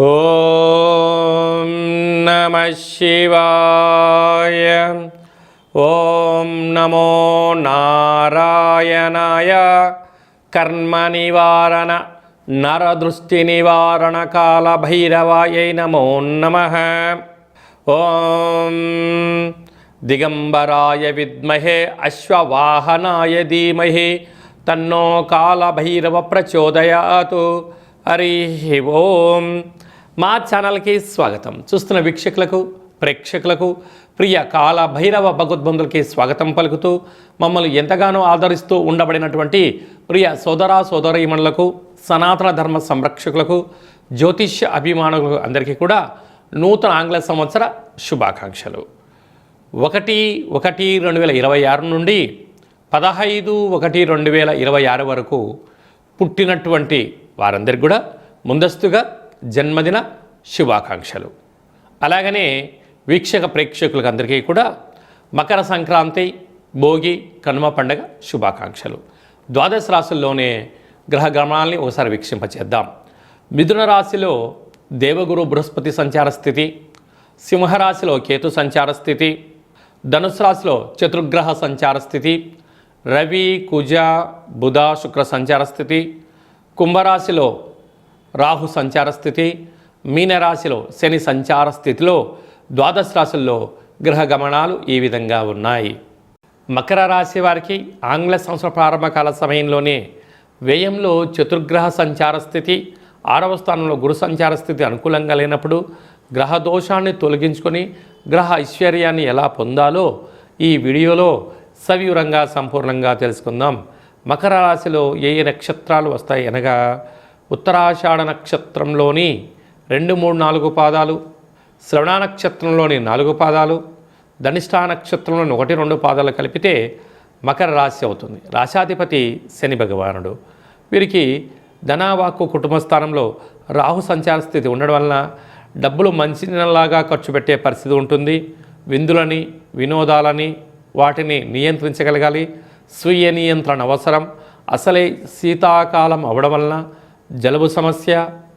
ఓం నమ శివాయ. ఓం నమో నారాయణాయ. కర్మ నివారణ నరదృష్టి నివారణ కాల భైరవాయై నమో నమ. ఓం దిగంబరాయ విద్మహే అశ్వవాహనాయ ధీమహి తన్నో కాలభైరవ ప్రచోదయాతు. హరి ఓం. మా ఛానల్కి స్వాగతం. చూస్తున్న వీక్షకులకు ప్రేక్షకులకు ప్రియ కాల భైరవ భగవద్బంధులకి స్వాగతం పలుకుతూ మమ్మల్ని ఎంతగానో ఆదరిస్తూ ఉండబడినటువంటి ప్రియ సోదర సోదరీమణులకు సనాతన ధర్మ సంరక్షకులకు జ్యోతిష్య అభిమానులకు అందరికీ కూడా నూతన ఆంగ్ల సంవత్సర శుభాకాంక్షలు. ఒకటి ఒకటి రెండు వేల ఇరవై ఆరు నుండి పదహైదు ఒకటి రెండు వేల ఇరవై ఆరు వరకు పుట్టినటువంటి వారందరికి కూడా ముందస్తుగా జన్మదిన శుభాకాంక్షలు. అలాగనే వీక్షక ప్రేక్షకులకు అందరికీ కూడా మకర సంక్రాంతి భోగి కనుమ పండగ శుభాకాంక్షలు. ద్వాదశ రాశుల్లోనే గ్రహ గమనాల్ని ఒకసారి వీక్షింపచేద్దాం. మిథున రాశిలో దేవగురు బృహస్పతి సంచార స్థితి సింహరాశిలో కేతు సంచార స్థితి ధనుసు రాశిలో చతుర్గ్రహ సంచార స్థితి రవి కుజ బుధ శుక్ర సంచార స్థితి కుంభరాశిలో రాహు సంచార స్థితి మీనరాశిలో శని సంచార స్థితిలో ద్వాదశ రాశుల్లో గ్రహ గమనాలు ఈ విధంగా ఉన్నాయి. మకర రాశి వారికి ఆంగ్ల సంవత్సర ప్రారంభ కాల సమయంలోనే వ్యయంలో చతుర్గ్రహ సంచార స్థితి ఆరవ స్థానంలో గురు సంచార స్థితి అనుకూలంగా లేనప్పుడు గ్రహ దోషాన్ని తొలగించుకొని గ్రహ ఐశ్వర్యాన్ని ఎలా పొందాలో ఈ వీడియోలో సవివరంగా సంపూర్ణంగా తెలుసుకుందాం. మకర రాశిలో ఏ ఏ నక్షత్రాలు వస్తాయి అనగా ఉత్తరాషాఢ నక్షత్రంలోని రెండు మూడు నాలుగు పాదాలు శ్రవణ నక్షత్రంలోని నాలుగు పాదాలు ధనిష్టా నక్షత్రంలోని ఒకటి రెండు పాదాలు కలిపితే మకర రాశి అవుతుంది. రాశాధిపతి శని భగవానుడు. వీరికి ధనావాక్కు కుటుంబ స్థానంలో రాహు సంచార స్థితి ఉండడం వలన డబ్బులు మంచినలాగా ఖర్చు పెట్టే పరిస్థితి ఉంటుంది. విందులని వినోదాలని వాటిని నియంత్రించగలగాలి. స్వీయ నియంత్రణ అవసరం. అసలే శీతాకాలం అవడం వలన జలుబు సమస్య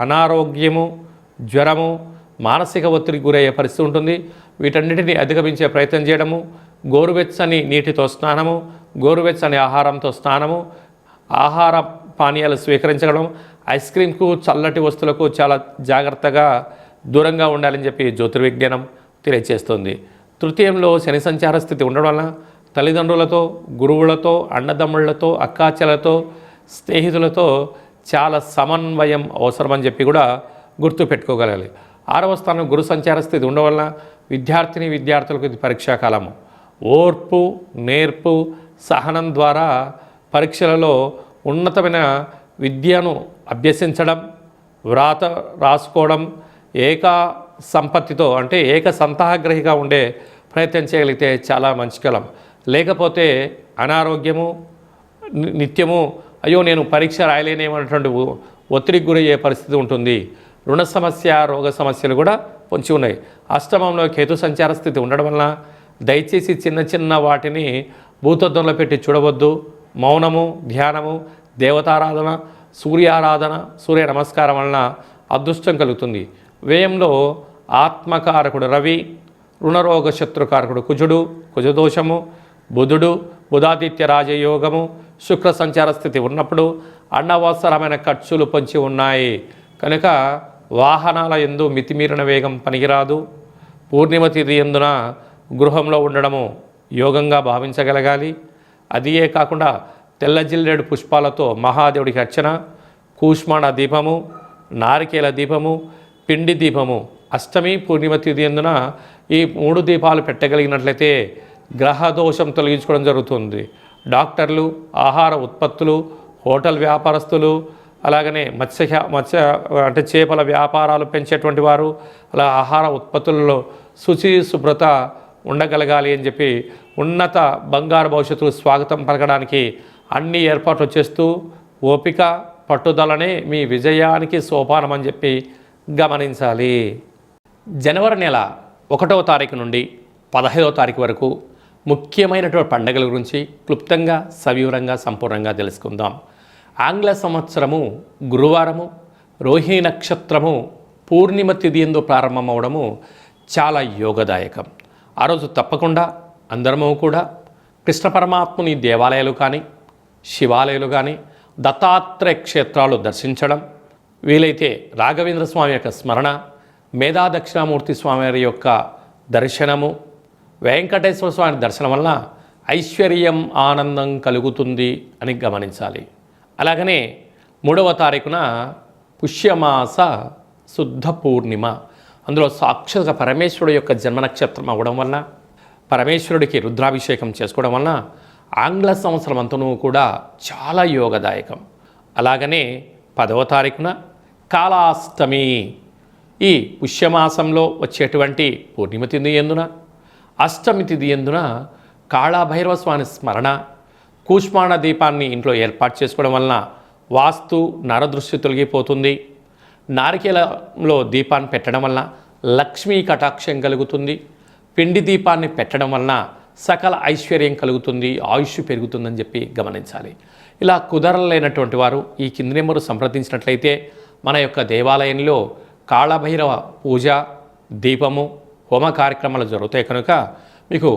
అనారోగ్యము జ్వరము మానసిక ఒత్తిడికి గురయ్యే పరిస్థితి ఉంటుంది. వీటన్నిటిని అధిగమించే ప్రయత్నం చేయడము గోరువెచ్చని నీటితో స్నానము గోరువెచ్చని ఆహారంతో స్నానము ఆహార పానీయాలు స్వీకరించడం ఐస్ క్రీమ్కు చల్లటి వస్తువులకు చాలా జాగ్రత్తగా దూరంగా ఉండాలని చెప్పి జ్యోతిర్విజ్ఞానం తెలియజేస్తుంది తృతీయంలో శని సంచార స్థితి ఉండడం వలన తల్లిదండ్రులతో గురువులతో అన్నదమ్ముళ్ళతో అక్కాచెలతో స్నేహితులతో చాలా సమన్వయం అవసరమని చెప్పి కూడా గుర్తు పెట్టుకోగలగాలి. ఆరవ స్థానం గురు సంచార స్థితి ఉండడం వలన విద్యార్థిని విద్యార్థులకు ఇది పరీక్షా కాలము. ఓర్పు నేర్పు సహనం ద్వారా పరీక్షలలో ఉన్నతమైన విద్యను అభ్యసించడం వ్రాత రాసుకోవడం ఏక సంపత్తితో అంటే ఏక సంతాగ్రహిగా ఉండే ప్రయత్నం చేయగలిగితే చాలా మంచి కాలం లేకపోతే అనారోగ్యము నిత్యము అయ్యో నేను పరీక్ష రాయలేనేమన్నటువంటి ఒత్తిడికి గురయ్యే పరిస్థితి ఉంటుంది. రుణ సమస్య రోగ సమస్యలు కూడా పొంచి ఉన్నాయి. అష్టమంలో కేతు సంచార స్థితి ఉండడం వలన దయచేసి చిన్న చిన్న వాటిని భూతద్వంలో పెట్టి చూడవద్దు. మౌనము ధ్యానము దేవతారాధన సూర్యారాధన సూర్య నమస్కారం వలన అదృష్టం కలుగుతుంది. వ్యయంలో ఆత్మకారకుడు రవి రుణరోగ శత్రుకారకుడు కుజుడు కుజదోషము బుధుడు బుధాదిత్య రాజయోగము శుక్ర సంచార స్థితి ఉన్నప్పుడు అనవసరమైన ఖర్చులు పొంచి ఉన్నాయి. కనుక వాహనాల ఎందు మితిమీరిన వేగం పనికిరాదు. పూర్ణిమ తిథి ఎందున గృహంలో ఉండడము యోగంగా భావించగలగాలి. అదియే కాకుండా తెల్ల జిల్లేడు పుష్పాలతో మహాదేవుడికి అర్చన కూష్మాణ దీపము నారికేల దీపము పిండి దీపము అష్టమి పూర్ణిమ తిథి ఎందున ఈ మూడు దీపాలు పెట్టగలిగినట్లయితే గ్రహ దోషం తొలగించుకోవడం జరుగుతుంది. డాక్టర్లు ఆహార ఉత్పత్తులు హోటల్ వ్యాపారస్తులు అలాగనే మత్స్య మత్స్య అంటే చేపల వ్యాపారాలు పెంచేటువంటి వారు అలా ఆహార ఉత్పత్తులలో శుచి శుభ్రత ఉండగలగాలి అని చెప్పి ఉన్నత బంగారు భవిష్యత్తుకు స్వాగతం పలకడానికి అన్ని ఏర్పాట్లు చేస్తూ ఓపిక పట్టుదలనే మీ విజయానికి సోపానం అని చెప్పి గమనించాలి. జనవరి నెల ఒకటవ తారీఖు నుండి పదహైదవ తారీఖు వరకు ముఖ్యమైనటువంటి పండుగల గురించి క్లుప్తంగా సవివరంగా సంపూర్ణంగా తెలుసుకుందాం. ఆంగ్ల సంవత్సరము గురువారము రోహిణి నక్షత్రము పూర్ణిమ తిథి ఎందు ప్రారంభమవడము చాలా యోగదాయకం. ఆ రోజు తప్పకుండా అందరము కూడా కృష్ణ పరమాత్ముని దేవాలయాలు కానీ శివాలయాలు కానీ దత్తాత్రేయ క్షేత్రాలు దర్శించడం వీలైతే రాఘవేంద్ర స్వామి యొక్క స్మరణ మేధా దక్షిణామూర్తి స్వామి వారి యొక్క దర్శనము వెంకటేశ్వర స్వామి దర్శనం వలన ఐశ్వర్యం ఆనందం కలుగుతుంది అని గమనించాలి. అలాగనే మూడవ తారీఖున పుష్యమాస శుద్ధ పూర్ణిమ. అందులో సాక్షాత్ పరమేశ్వరుడు యొక్క జన్మ నక్షత్రం అవ్వడం వలన పరమేశ్వరుడికి రుద్రాభిషేకం చేసుకోవడం వలన ఆంగ్ల సంవత్సరం అంతనూ కూడా చాలా యోగదాయకం. అలాగనే పదవ తారీఖున కాళాష్టమి. ఈ పుష్యమాసంలో వచ్చేటువంటి పూర్ణిమ తింది ఎందున అష్టమి తిథి ఎందున కాళాభైరవ స్వామి స్మరణ కూష్మాణ దీపాన్ని ఇంట్లో ఏర్పాటు చేసుకోవడం వలన వాస్తు నరదృష్టి తొలగిపోతుంది. నారికేలంలో దీపాన్ని పెట్టడం వలన లక్ష్మీ కటాక్షం కలుగుతుంది. పిండి దీపాన్ని పెట్టడం వలన సకల ఐశ్వర్యం కలుగుతుంది ఆయుష్ పెరుగుతుందని చెప్పి గమనించాలి. ఇలా కుదరలేనటువంటి వారు ఈ కింది నెంబరు సంప్రదించినట్లయితే మన యొక్క దేవాలయంలో కాళభైరవ పూజ దీపము హోమ కార్యక్రమాలు జరుగుతాయి కనుక మీకు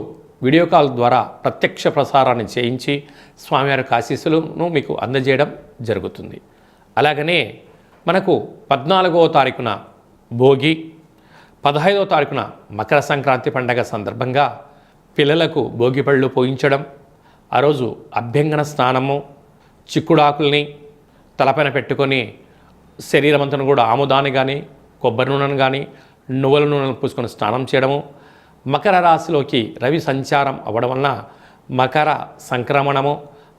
వీడియో కాల్ ద్వారా ప్రత్యక్ష ప్రసారాన్ని చేయించి స్వామివారి ఆశీస్సులను మీకు అందజేయడం జరుగుతుంది. అలాగనే మనకు పద్నాలుగవ తారీఖున భోగి పదహైదవ తారీఖున మకర సంక్రాంతి పండగ సందర్భంగా పిల్లలకు భోగి పళ్ళు పోయించడం ఆ రోజు అభ్యంగన స్నానము చిక్కుడాకుల్ని తలపైన పెట్టుకొని శరీరం అంతా కూడా ఆముదాన్ని కానీ కొబ్బరి నూనెను కానీ నువ్వుల నూనెలు పూసుకొని స్నానం చేయడము మకర రాశిలోకి రవి సంచారం అవ్వడం వలన మకర సంక్రమణము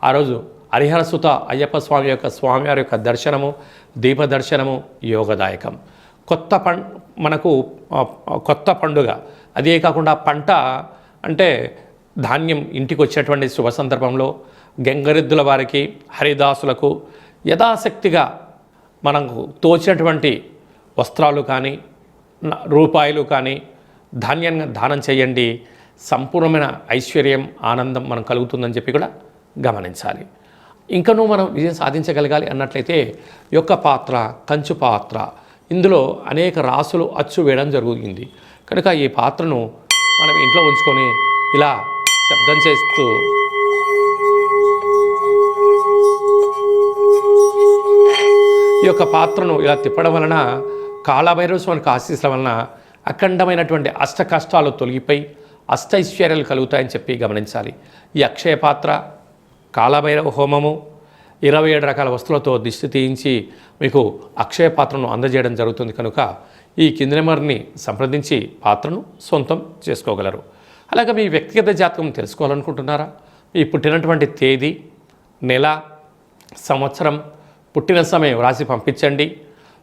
ఆ రోజు హరిహరసుత అయ్యప్ప స్వామి యొక్క స్వామివారి యొక్క దర్శనము దీప దర్శనము యోగదాయకం. కొత్త పం మనకు కొత్త పండుగ. అదే కాకుండా పంట అంటే ధాన్యం ఇంటికి వచ్చేటువంటి శుభ సందర్భంలో గంగరెద్దుల వారికి హరిదాసులకు యథాశక్తిగా మనకు తోచినటువంటి వస్త్రాలు కానీ రూపాయలు కానీ ధాన్యంగా దానం చేయండి. సంపూర్ణమైన ఐశ్వర్యం ఆనందం మనం కలుగుతుందని చెప్పి కూడా గమనించాలి. ఇంకనూ మనం విజయం సాధించగలగాలి అన్నట్లయితే ఈ యొక్క పాత్ర కంచు పాత్ర ఇందులో అనేక రాసులు అచ్చు వేయడం జరుగుతుంది. కనుక ఈ పాత్రను మనం ఇంట్లో ఉంచుకొని ఇలా శబ్దం చేస్తూ ఈ యొక్క పాత్రను ఇలా తిప్పడం వలన కాళభైరవ స్వామికి ఆశీస్సుల వలన అఖండమైనటువంటి అష్ట కష్టాలు తొలగిపోయి అష్టైశ్వర్యాలు కలుగుతాయని చెప్పి గమనించాలి. ఈ అక్షయ పాత్ర కాళభైరవ హోమము ఇరవై ఏడు రకాల వస్తువులతో దిష్టి తీయించి మీకు అక్షయ పాత్రను అందజేయడం జరుగుతుంది కనుక ఈ కింది నెంబర్ని సంప్రదించి పాత్రను సొంతం చేసుకోగలరు. అలాగే మీ వ్యక్తిగత జాతకం తెలుసుకోవాలనుకుంటున్నారా? మీ పుట్టినటువంటి తేదీ నెల సంవత్సరం పుట్టిన సమయం రాసి పంపించండి.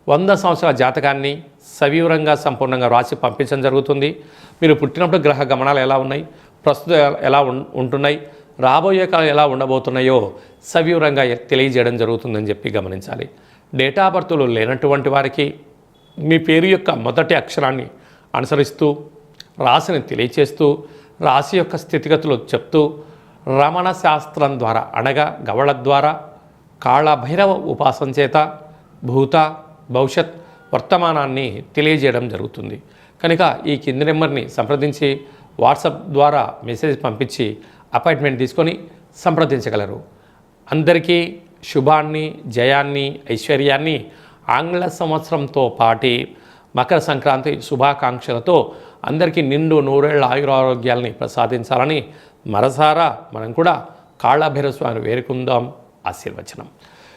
వంద సంవత్సరాల జాతకాన్ని సవివరంగా సంపూర్ణంగా రాసి పంపించడం జరుగుతుంది. మీరు పుట్టినప్పుడు గ్రహ గమనాలు ఎలా ఉన్నాయి? ప్రస్తుతం ఎలా- ఎలా ఉం- ఉంటున్నాయి? రాబోయే కాలం ఎలా ఉండబోతున్నాయో సవివరంగా తెలియజేయడం జరుగుతుందని చెప్పి గమనించాలి. డేటా బర్త్లు లేనటువంటి వారికి మీ పేరు యొక్క మొదటి అక్షరాన్ని అనుసరిస్తూ రాశిని తెలియచేస్తూ రాశి యొక్క స్థితిగతులు చెప్తూ రమణ శాస్త్రం ద్వారా అనగా గవళ ద్వారా కాళభైరవ ఉపాసన చేత భూత భవిష్యత్ వర్తమానాన్ని తెలియజేయడం జరుగుతుంది. కనుక ఈ కింది నెంబర్ని సంప్రదించి వాట్సాప్ ద్వారా మెసేజ్ పంపించి అపాయింట్మెంట్ తీసుకొని సంప్రదించగలరు. అందరికీ శుభాన్ని జయాన్ని ఐశ్వర్యాన్ని ఆంగ్ల సంవత్సరంతో పాటి మకర సంక్రాంతి శుభాకాంక్షలతో అందరికీ నిండు నూరేళ్ళ ఆయురారోగ్యాల్ని ప్రసాదించాలని మరసారా మనం కూడా కాళభైరవ స్వామిని వేరుకుందాం ఆశీర్వచనం.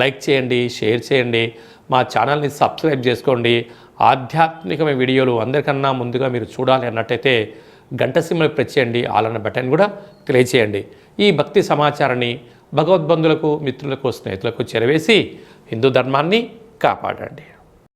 లైక్ చేయండి షేర్ చేయండి మా ఛానల్ని సబ్స్క్రైబ్ చేసుకోండి. ఆధ్యాత్మికమైన వీడియోలు అందరికన్నా ముందుగా మీరు చూడాలి అన్నట్టయితే గంట సింహలు ప్రెస్ చేయండి ఆలన్న బటన్ కూడా తెలియచేయండి ఈ భక్తి సమాచారాన్ని భగవద్బంధులకు మిత్రులకు స్నేహితులకు చేరవేసి హిందూ ధర్మాన్ని కాపాడండి.